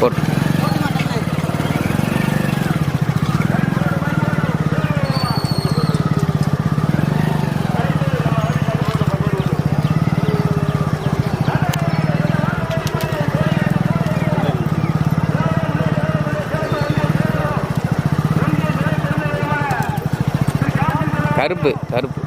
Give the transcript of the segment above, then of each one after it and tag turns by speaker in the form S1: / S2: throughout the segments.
S1: போட்டு கருப்பு கருப்பு.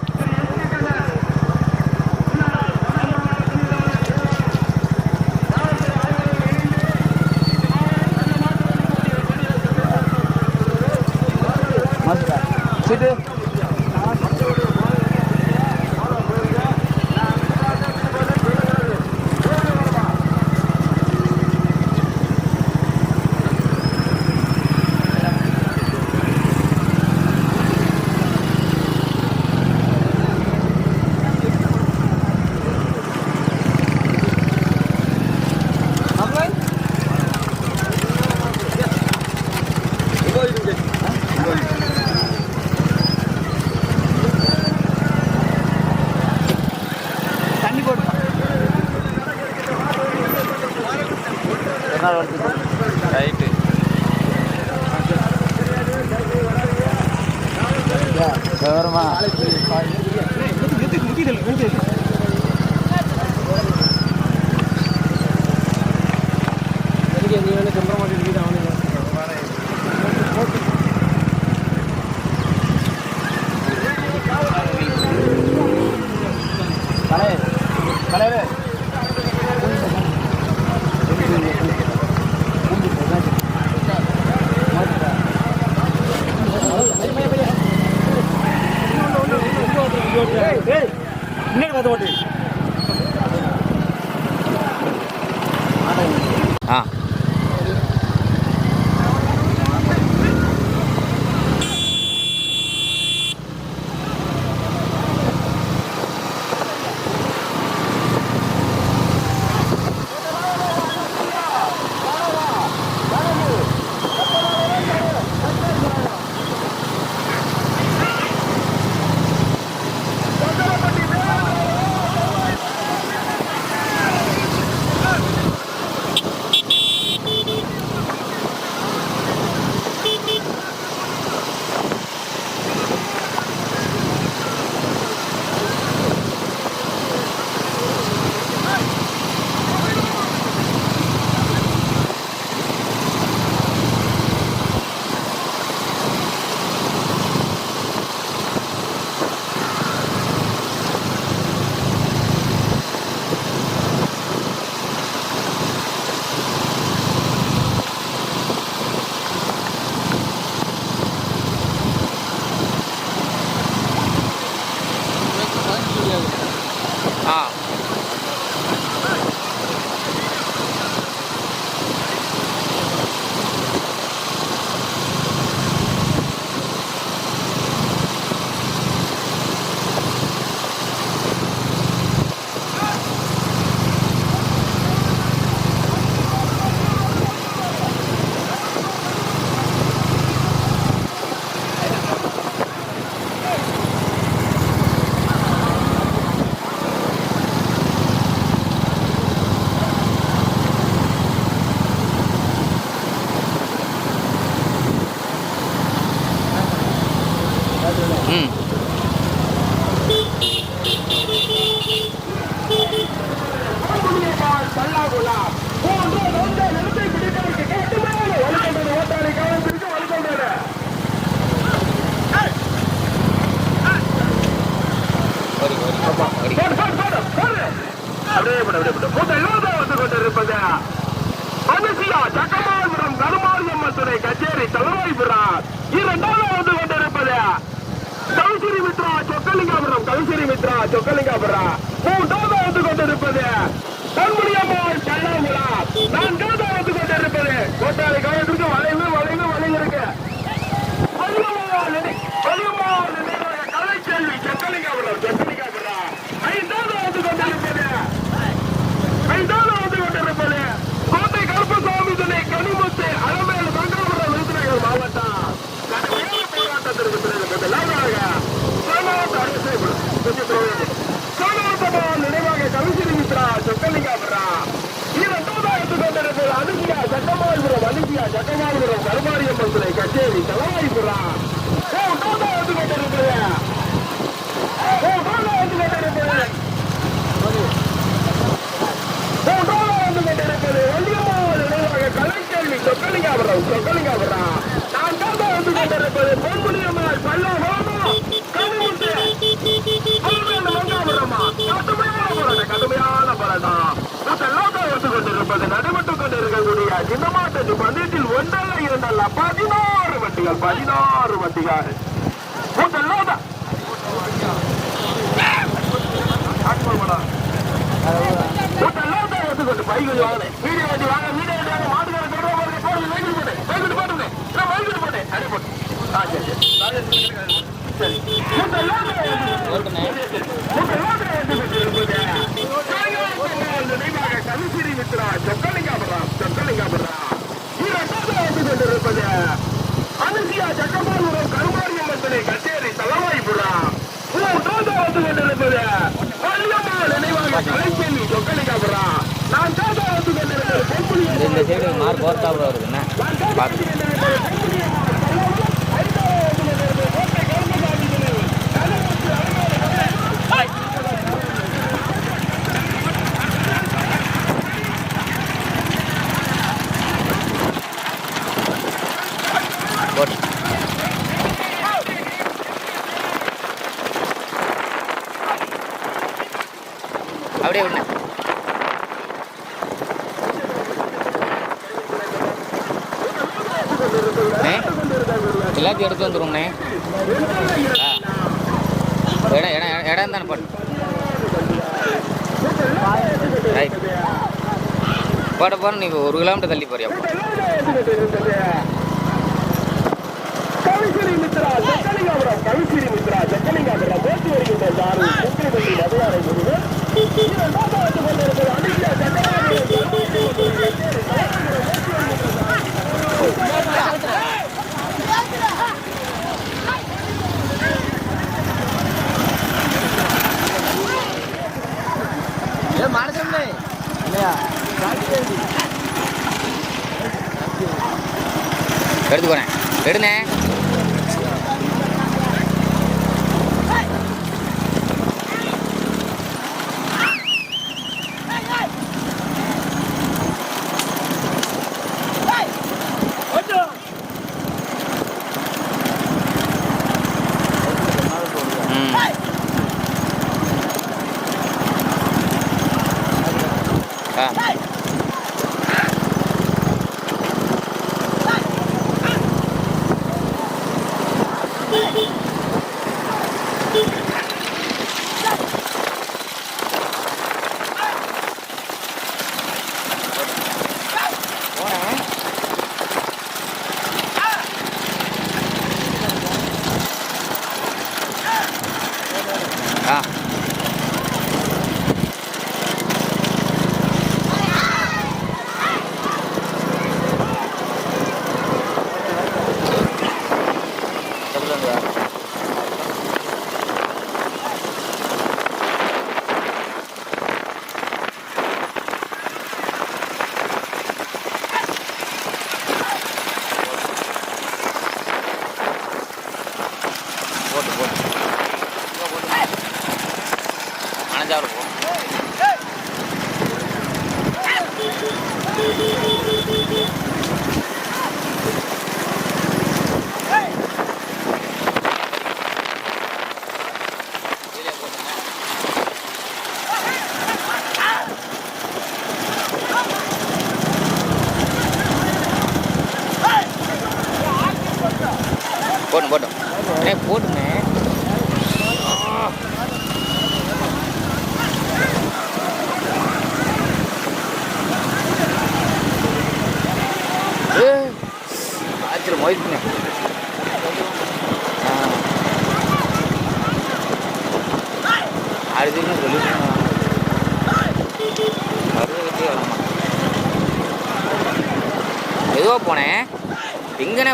S2: கச்சேரி தலைவாய்புறார் இரண்டாவது வந்து கொண்டிருப்பது கவிசிரி மித்ரா சொக்கலிங்காபுரம் கவிசிரி மித்ரா சொக்கலிங்காபுரம். மூன்றாவது வந்து கொண்டிருப்பது கண்முடியம்மாள் கல்லாமுலா நான்காவது வந்து கொண்டிருப்பது கோட்டாளி காலத்திற்கு வளைவு வளைவு வளைவு இருக்கு. வலியம்மாள் நினை- வலியம்மாள் ஒத்தலிங்காபுரம் இது தூதாயிரத்து கொண்டிருப்பது அணுகியா சட்டமாபுரம் அணுகியா சட்டமாபுரம் கருமாரியம்மன் கச்சேரி தலவாய்புரம் தூதாயிரத்து கொண்டிருக்கிறேன் பதினாறு வண்டிகள். பதினாறு வண்டிகள் முதலாவது இதெல்லாம் தான் எடுத்துக்கொண்டு பைகள் வாங்க வீடியோ வண்டி வாங்க வீடியோ வண்டி வாங்க மாட்டுக்கார தொடர்பு பாருங்க போடுங்க வைக்கிட்டு போட்டு வைக்கிட்டு போட்டுங்க நான் வைக்கிட்டு போட்டேன் அடி போட்டு ஆ சரி சரி. சரி. மூட்டை தான் எடுத்துக்கொண்டு இதெல்லாம் தான் எடுத்துக்கொண்டு இருப்பது நினைவாக கலிசிரி மித்ரா சொக்கலிங்காபுரம் சொக்கலிங்காபுரம் இரண்டாவது எடுத்துக்கொண்டு இருப்பது அனுசியா ஜக்கமாபுரம் கருமாரியம்மன் துணை கச்சேரி தலவாய்புரம் மூன்றாவது வந்து கொண்டிருப்பது வள்ளியம்மாள் நினைவாக கலைச்செல்வி சொக்கலிங்காபுரம் நான் சாதா வந்து கொண்டிருப்பது பொன்புலி
S3: இந்த சைடு மார்க் ஓர்த்தாப்புல வருது என்ன பார்த்து போட்டு அப்படியே விடுங்க அண்ணே, எல்லாத்தையும் எடுத்து வந்துருங்கண்ணே ஆ இடம் இடம் இடம் தானே போட்டு ரைட் போட. போகிற நீ ஒரு கிலோமீட்டர் தள்ளி போறியா
S2: கவிசிரி மித்ரா சொக்கலிங்காபுரம் கவிசிரி மித்ரா போட்டி வருகின்ற இரண்டாவது ஜக்கமாபுரம்
S3: எடுத்து போறேன் எடுண்ணே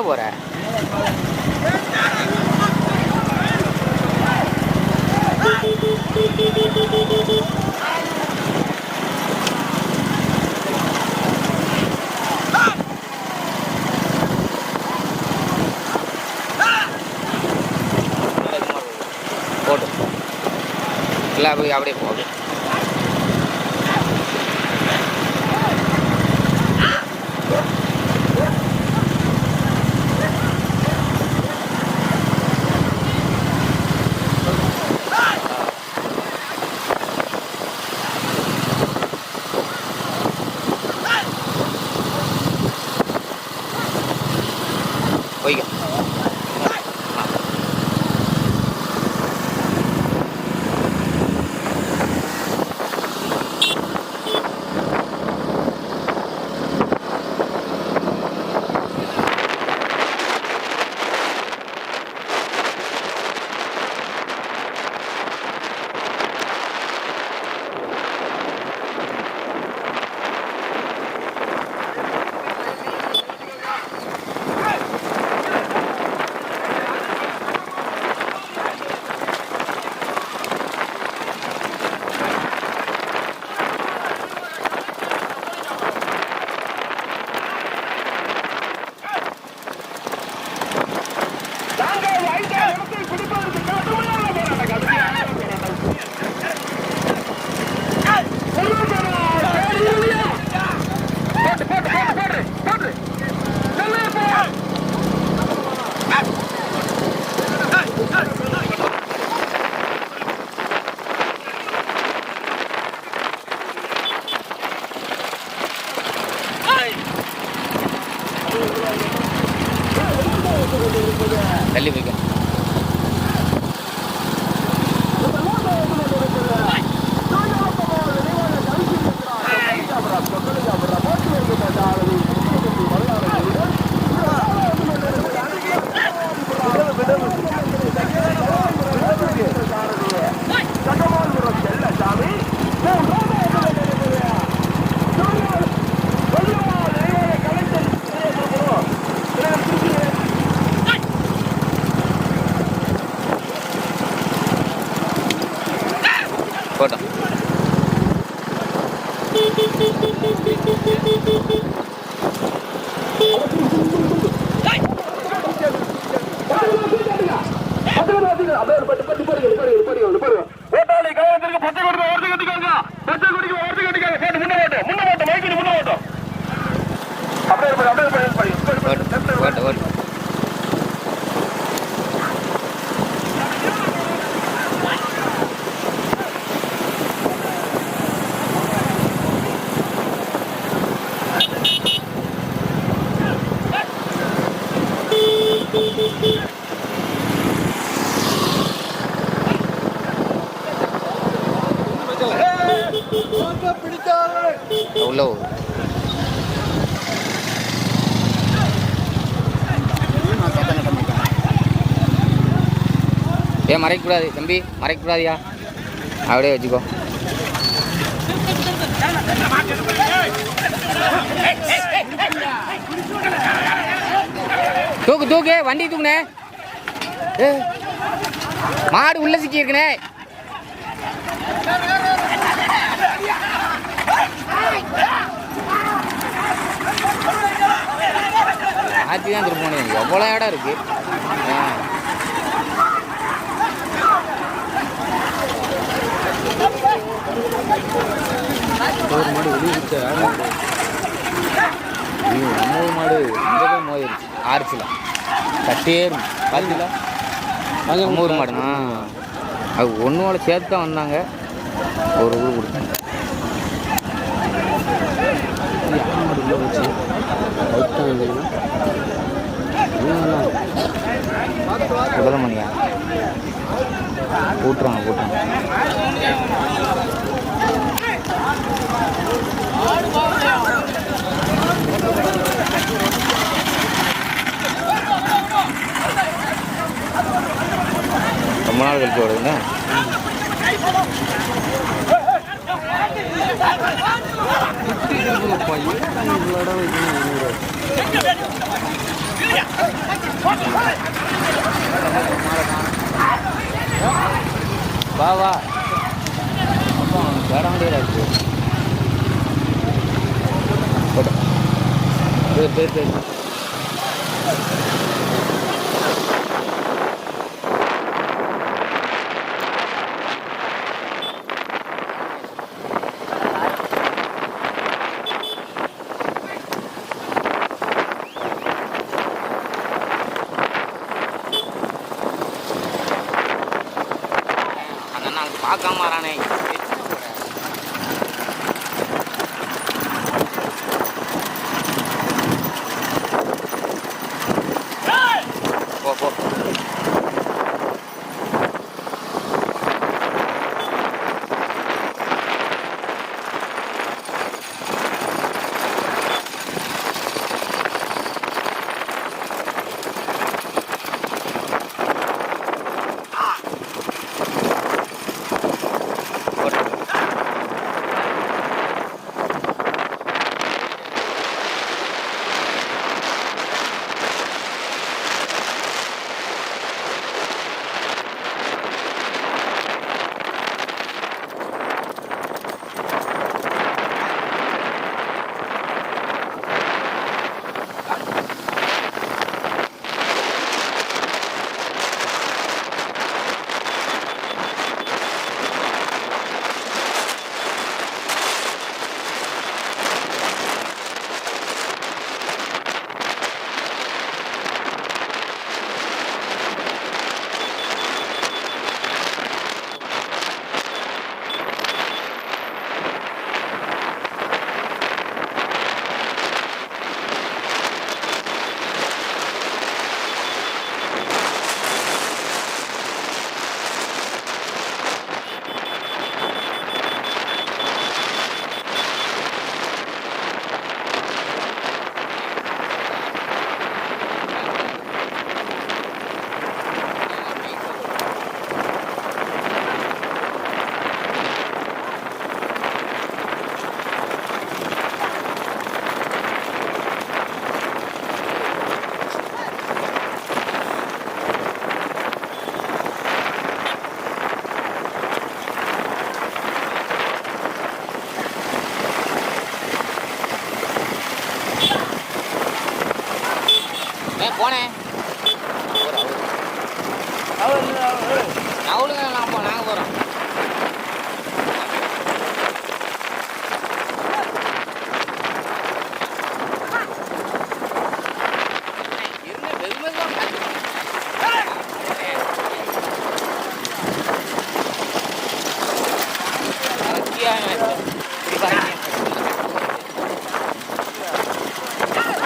S3: போகிற
S2: போட்டு எல்லாம் அப்படியே அப்படியே
S3: மறைக்கக்கூடாது தம்பி. மறைக்கக்கூடாதியா? அப்படியே வச்சுக்கோ. தூக்கு தூக்கு. வண்டி தூக்குனே. மாடு உள்ள சிக்கி இருக்குனே. ஆட்சி தான் திருப்பணி எவ்வளோ இடம் இருக்கு? ஒரு மாடு விட்டு ஒம்பது மாடு. இங்கே மோதிருச்சு ஆறுச்சுல. கட்டியே பார்த்தீங்களா ஒம்பது மாடுண்ணா அது ஒன்றோட சேர்த்து தான் வந்தாங்க. ஒரு ஊர் கொடுத்தாங்க சுடலமணியா கூட்டுறாங்க கூட்டுறாங்க ரொம்ப நாள் கழிச்சு வருதுங்க. வா வா. அப்பா வேற முடியாது பேர் பேர் பேர்
S2: பார்க்காம ரானே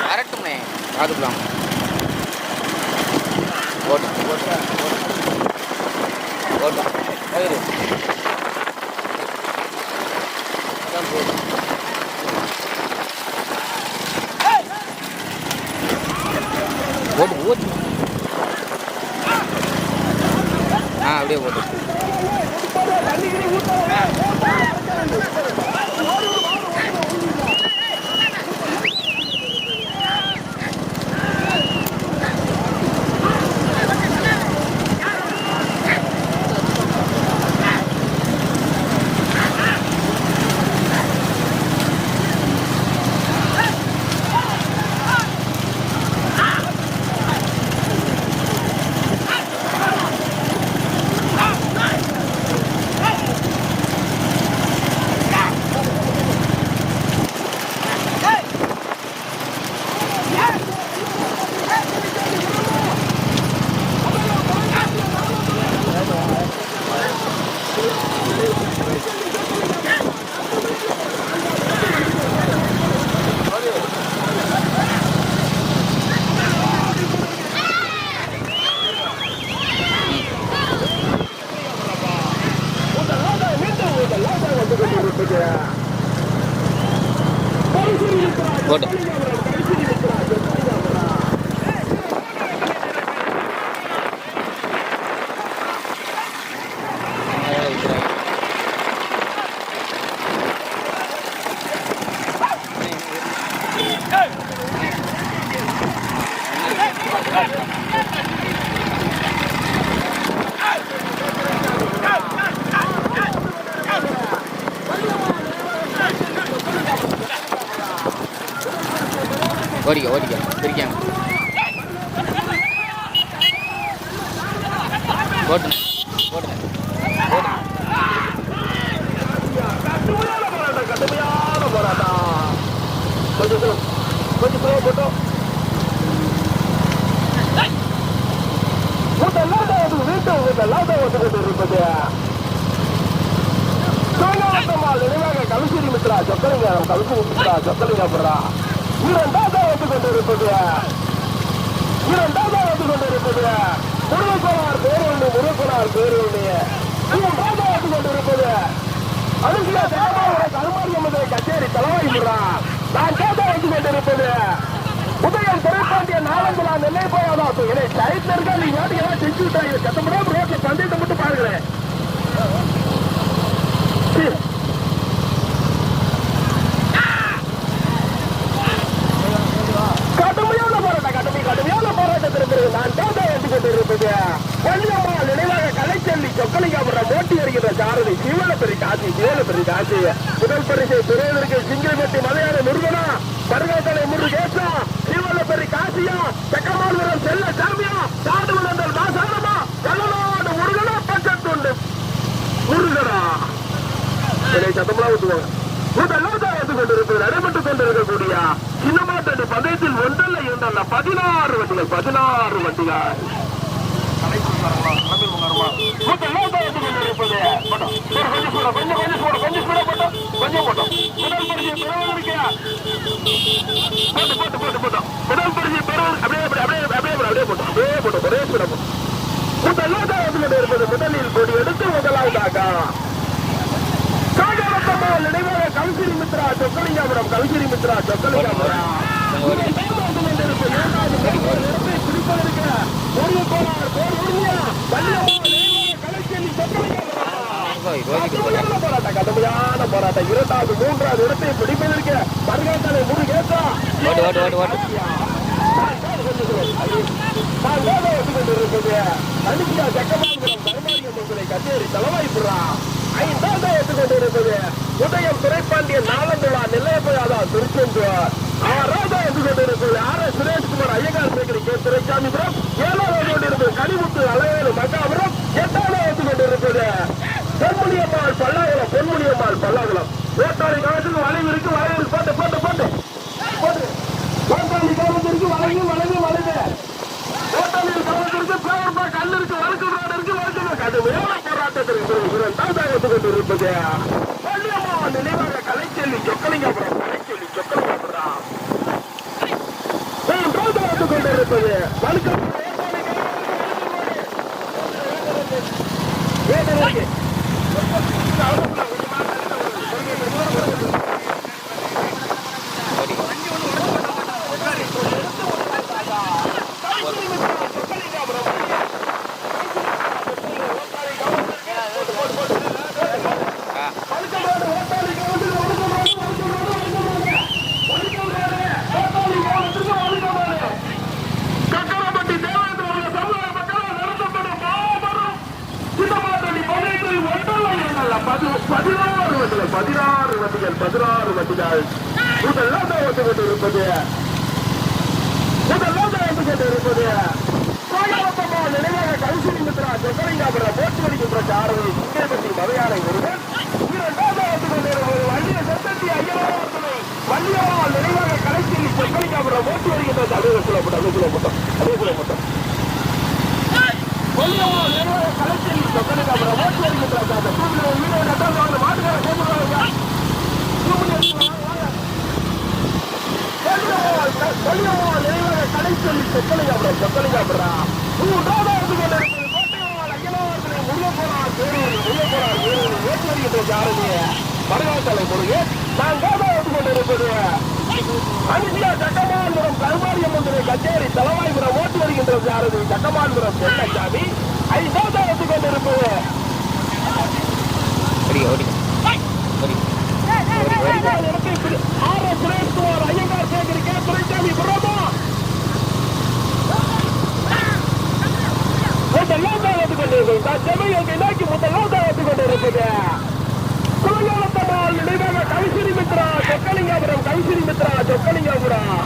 S2: வரட்டுமே பார்த்துக்கலாம் மித்ரா சொக்கலிங்க அப்புறா இரண்டாவது வந்து கொண்டிருப்பது. இரண்டாவது வந்து கொண்டிருப்பது. முருகக்கோளார் பேரொன்று முருகக்கோளார் பேரொன்று இரண்டாவது வந்து கொண்டிருப்பது. அனுசியா தேவாவுடைய கருமாரி அம்மதை கச்சேரி தலைவாய் நான் கேட்ட வந்து கொண்டிருப்பது. உதயம் திரைப்பாண்டிய நாலங்குலா நெல்லை போயாதா? இதை சைட்ல இருக்கா நீ நாட்டுக்கு எல்லாம் செஞ்சு விட்டாங்க சத்தப்படாம ரோட்ல பந்தயத்தை மட்டும் பாருங்களேன். கடுமையான போராட்டம் கடுமை கடுமையான போராட்டத்திற்கு நான் தேவை என்று கொண்டிருப்பது. நினைவாக கலைச்செல்லி சொக்கலிங்காபுரம் ஓட்டி வருகின்ற சாரதி சிவலப்பெரி காசி சிவலப்பெரி காசி. முதல் பரிசை பெறுவதற்கு சிங்கிள்பட்டி மலையாள முருகனா பருவத்தலை முருகேசா சிவலப்பெரி காசியா செக்கமால்வரம் செல்ல சாமியா சாதுவலந்தல் மாசாரமா கள்ளநாடு முருகனா பக்கத்துண்டு. முருகனா. சத்தமெல்லாம் ஊத்துவாங்க. முதலாவதாக வந்து கொண்டிருப்பது நடைபெற்றுக் கொண்டிருக்கக்கூடிய சின்னமாட்டடி பந்தயத்தில் ஒன்றல்ல இரண்டல்ல பதினாறு வண்டிகள் பதினாறு வண்டிகள். முதலாவதாக வந்து கொண்டிருப்பது போட்டோம். கொஞ்சம் கொஞ்சம் கொஞ்சம் சூட, கொஞ்சம் சூட போட்டோம், கொஞ்சம் போட்டோம். முதல் பரிசை பெறுவதற்கு. போட்டு போட்டு போட்டு போட்டோம் முதல் பரிசை அப்படியே அப்படியே அப்படியே அப்படியே அப்படியே போட்டோம் அப்படியே போட்டோம் ஒரே சூட போட்டோம் முதலாவதாக வந்து கொண்டிருப்பது முதலில் கொடி எடுத்து முதலாவதாக. காகரத்தம்மாள் நினைவாக கவிசிரி மித்ரா சொக்கலிங்காபுரம் கவிசிரி மித்ரா சொக்கலிங்காபுரம் கடுமையான போராட்டம் இரண்டாவது மூன்றாவது இடத்தை பிடிப்பதற்கு மருகாத்தலை
S3: ஓட்டு ஓட்டு ஓட்டு ஓட்டு
S2: கச்சேரி தலைவாய்ப்புறா ஐந்தாவது கொண்டிருப்பது உதயம் துறைப்பாண்டிய நாலந்துலா நெல்லையப்பயாதா திருச்செந்தூர் ஆறாவது எடுத்துக்கொண்டிருப்பது ஆர் எஸ் சுரேஷ்குமார் ஐயங்கார் சேகரி கே துரைசாமிபுரம் ஏழாவது கொண்டிருப்பது கனிமுத்து அலைவேலு மகாபுரம் எட்டாவது எடுத்துக்கொண்டிருப்பது பொன்முனியம்மாள் பல்லாகுளம் பொன்முனியம்மாள் பல்லாகுளம் ஓட்டாளி காலத்துக்கு வளைவு இருக்கு வளைவு போட்டு போட்டு போட்டு போட்டு ஓட்டாளி காலத்திற்கு வளைவு வளைவு வளைவு காலத்திற்கு கல் இருக்கு வழக்கு ரோடு இருக்கு. வழுக்கு கடுமையான போராட்டத்திற்கு பிறகு இரண்டாவதாக கொண்டு இருப்பது பள்ளியம்மா நினைவாக கலைச்செல்வி சொக்கலிங்கபுரம் கலைச்செல்வி சொக்கலிங்கபுரம் கொண்டிருப்பது? ไม่ได้ வந்து கொண்டிருப்பது செமையை முதலாவது வந்து கொண்டிருப்பது குலகாலத்தம்மாள் நினைவாக கவிசிறி மித்ரா சொக்கலிங்காபுரம் கவிசிறி மித்ரா சொக்கலிங்காபுரம்.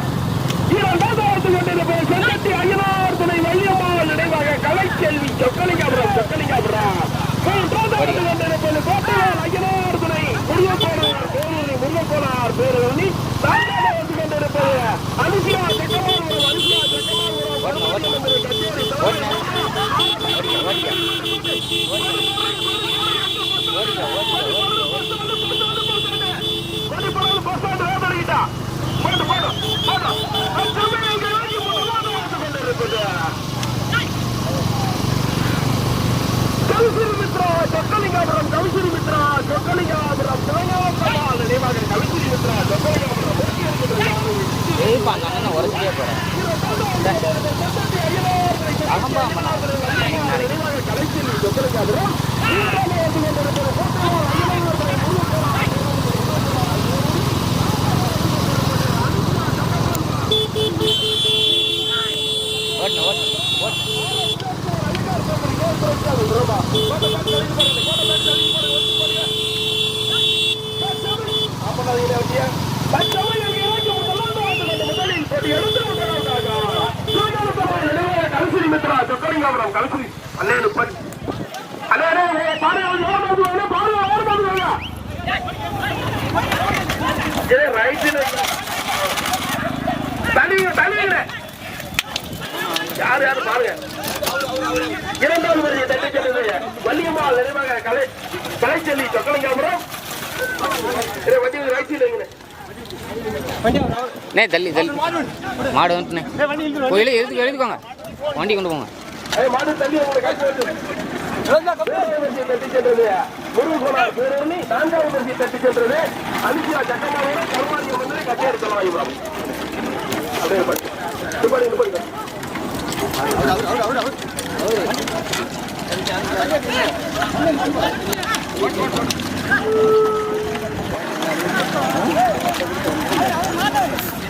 S2: இரண்டாவது வந்து கொண்டிருப்பது செல்லத்தி ஐயனார் துணை வள்ளியம்மாள் நினைவாக கலைச்செல்வி சொக்கலிங்காபுரம் சொக்கலிங்காபுரம். மூன்றாவது வந்து கொண்டிருப்பது கோட்டையால் ஐயனார் துணை முருகப்போனார் பேரூரி முருகப்போனார் பேரூரி நான்காவது வந்து கொண்டிருப்பது அனுசியா அனுசியா கச்சேரி கவிசிரிமித்ரா கவிசிரிமித்ரா சொக்கலிங்காபுரம் சிவஞாபுரம் நினைவாக கவிசிரிமித்ரா சொக்கலிங்காபுரம்
S3: உரைச்சியே போறேன் அகம்பா
S2: பண்ணா கவிசிறி சொக்கலிங்காபுரம்
S3: ஓட்டு
S2: யார் யார் பாருங்க. இரண்டாவது வரையை தட்டி செல்லுது வள்ளியம்மாள் நினைவாக கலை கலைச்செல்வி சொக்கலிங்காபுரம் இதை வண்டி ரைட் சைடு
S3: நே தள்ளி தள்ளி. மாடு வந்துட்டுனே. கோயிலே எழுதுக்கு எழுதுக்கோங்க வண்டி கொண்டு போங்க.
S2: மாடு தள்ளி உங்களை தட்டி சென்றது முருகன் பேரணி நான்காவது பரிசை தட்டி சென்றது அனுப்பியா சட்டமான கருமாரியம் வந்து கச்சேரி சொல்லலாம் இவரம் அப்படியே இப்படி
S1: இப்படி Thank you.